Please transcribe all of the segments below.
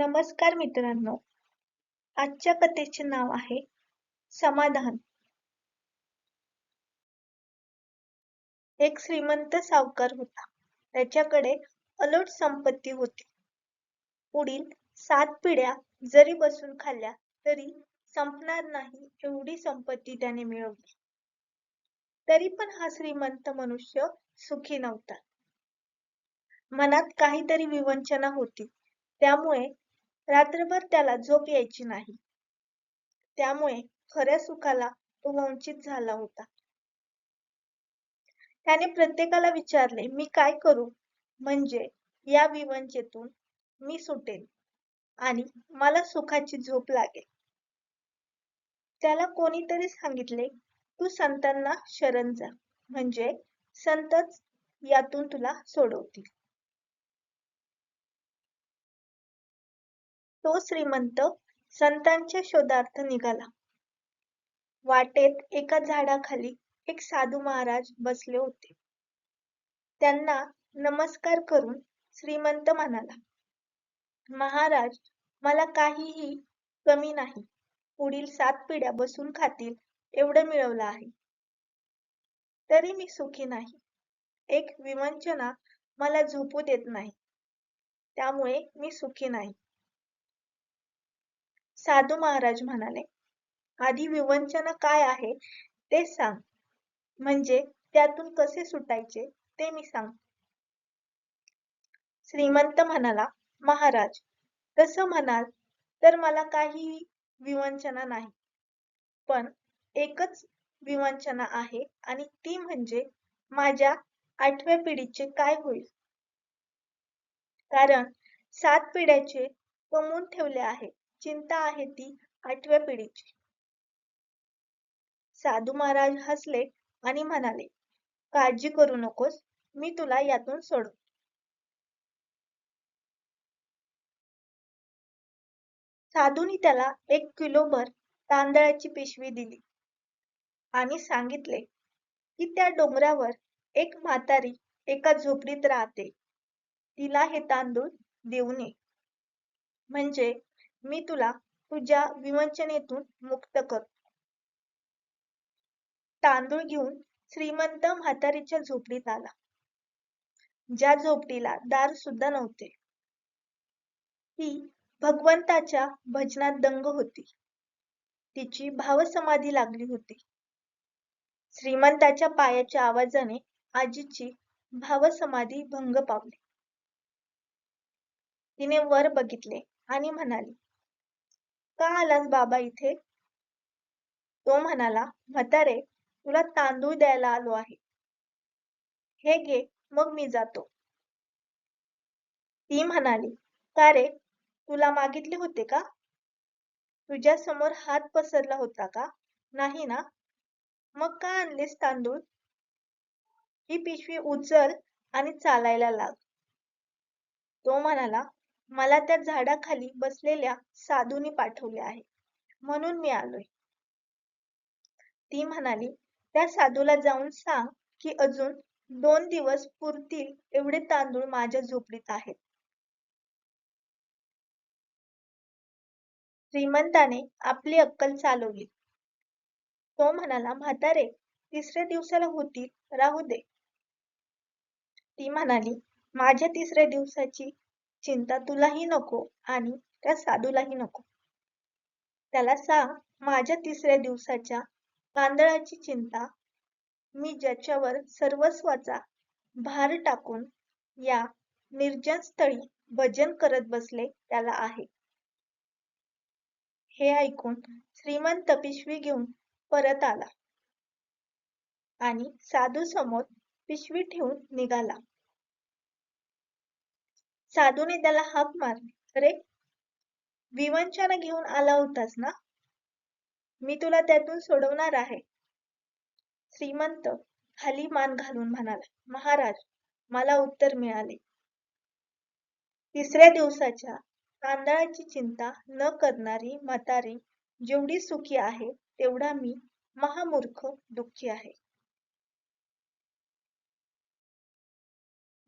नमस्कार मित्रांनो. आजच्या कथेचे नाव आहे समाधान. एक श्रीमंत सावकार होता. त्याच्याकडे अलोट संपत्ती होती. पुढील सात पिढ्या जरी बसून खाल्ल्या तरी संपणार नाही एवढी संपत्ती त्याने मिळवली. तरी पण हा श्रीमंत मनुष्य सुखी नव्हता. मनात काहीतरी विवंचना होती. त्यामुळे रात्रभर त्याला झोप यायची नाही. त्यामुळे खऱ्या सुखाला तो वंचित झाला होता. त्याने प्रत्येकाला विचारले मी काय करू? म्हणजे या विवंचेतून मी सुटेन आणि मला सुखाची झोप लागेल. त्याला कोणीतरी सांगितले तू संतांना शरण जा. म्हणजे संतच यातून तुला सोडवतील. तो श्रीमंत संतांच्या शोधार्थ निघाला. वाटेत एका झाडाखाली एक साधू महाराज बसले होते. त्यांना नमस्कार करून श्रीमंत म्हणाला महाराज मला काहीही कमी नाही. पुढील सात पिढ्या बसून खातील एवढं मिळवलं आहे. तरी मी सुखी नाही. एक विवंचना मला झोपू देत नाही. त्यामुळे मी सुखी नाही. साधू महाराज म्हणाले आधी विवंचना काय आहे ते सांग. म्हणजे त्यातून कसे सुटायचे ते मी सांग. श्रीमंत म्हणाला महाराज तसं म्हणाल तर मला काही विवंचना नाही. पण एकच विवंचना आहे आणि ती म्हणजे माझ्या आठव्या पिढीचे काय होईल? कारण सात पिढ्याचे कमवून ठेवले आहे. चिंता आहे ती आठव्या पिढीची. साधू महाराज हसले आणि म्हणाले काळजी करू नकोस मी तुला यातून सोडू साधूनी त्याला एक किलोभर तांदळाची पिशवी दिली आणि सांगितले की त्या डोंगरावर एक म्हातारी एका झोपडीत राहते. तिला हे तांदूळ देऊ नये म्हणजे मी तुला तुझ्या विवंचनेतून मुक्त करतो तांदूळ घेऊन श्रीमंत म्हातारीच्या झोपडीत आला. ज्या झोपडीला दार सुद्धा नव्हते. ती भगवंताच्या भजनात दंग होती. तिची भावसमाधी लागली होती. श्रीमंताच्या पायाच्या आवाजाने आजीची भावसमाधी भंग पावली. तिने वर बघितले आणि म्हणाली का आलास बाबा इथे? तो म्हणाला म्हातारे तुला तांदूळ द्यायला आलो आहे. हे घे मग मी जातो. ती म्हणाली का रे तुला मागितले होते का? तुझ्या समोर हात पसरला होता का? नाही ना? मग का आणलेस तांदूळ? ही पिशवी उचल आणि चालायला लाग. तो म्हणाला मला त्या झाडाखाली बसलेल्या साधूने पाठवले आहे. म्हणून मी आलोय. ती म्हणाली त्या साधूला जाऊन सांग की अजून दोन दिवस पुरतील एवढे तांदूळ माझ्या झोपडीत आहेत. श्रीमंताने आपली अक्कल चालवली. तो म्हणाला म्हातारे तिसऱ्या दिवसाला होतील राहू दे. ती म्हणाली माझ्या तिसऱ्या दिवसाची चिंता तुलाही नको आणि त्या साधूलाही नको. त्याला सांग माझ्या तिसऱ्या दिवसाच्या तांदळाची चिंता मी ज्याच्यावर सर्वस्वाचा भार टाकून या निर्जन स्थळी भजन करत बसले त्याला आहे. हे ऐकून श्रीमंत पिशवी घेऊन परत आला आणि साधू समोर पिशवी ठेवून निघाला. साधूने त्याला हाक मारली. अरे विवंचना घेऊन आला होतास ना? मी तुला त्यातून सोडवणार आहे. श्रीमंत खाली मान घालून म्हणाला महाराज मला उत्तर मिळाले. तिसऱ्या दिवसाच्या तांदळाची चिंता न करणारी म्हातारी जेवढी सुखी आहे तेवढा मी महामूर्ख दुःखी आहे.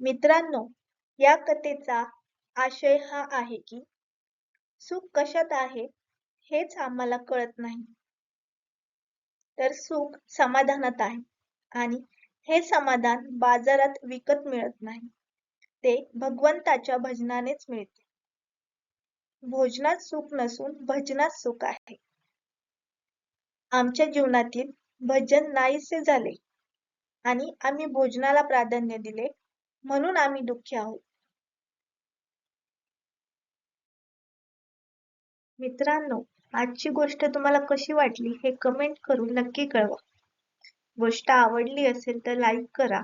मित्रांनो या कथेचा आशय हा आहे की सुख कशात आहे हेच आम्हाला कळत नाही. तर सुख समाधानात आहे आणि हे समाधान बाजारात विकत मिळत नाही. ते भगवंताच्या भजनानेच मिळते. भोजनात सुख नसून भजनात सुख आहे. आमच्या जीवनातील भजन नाहीसे झाले आणि आम्ही भोजनाला प्राधान्य दिले म्हणून आम्ही दुःखी आहोत. मित्रांनो आजची गोष्ट तुम्हाला कशी वाटली हे कमेंट करून नक्की कळवा. गोष्ट आवडली असेल तर लाईक करा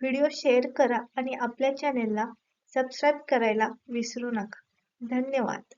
व्हिडिओ शेअर करा आणि आपल्या चॅनेलला सबस्क्राईब करायला विसरू नका. धन्यवाद.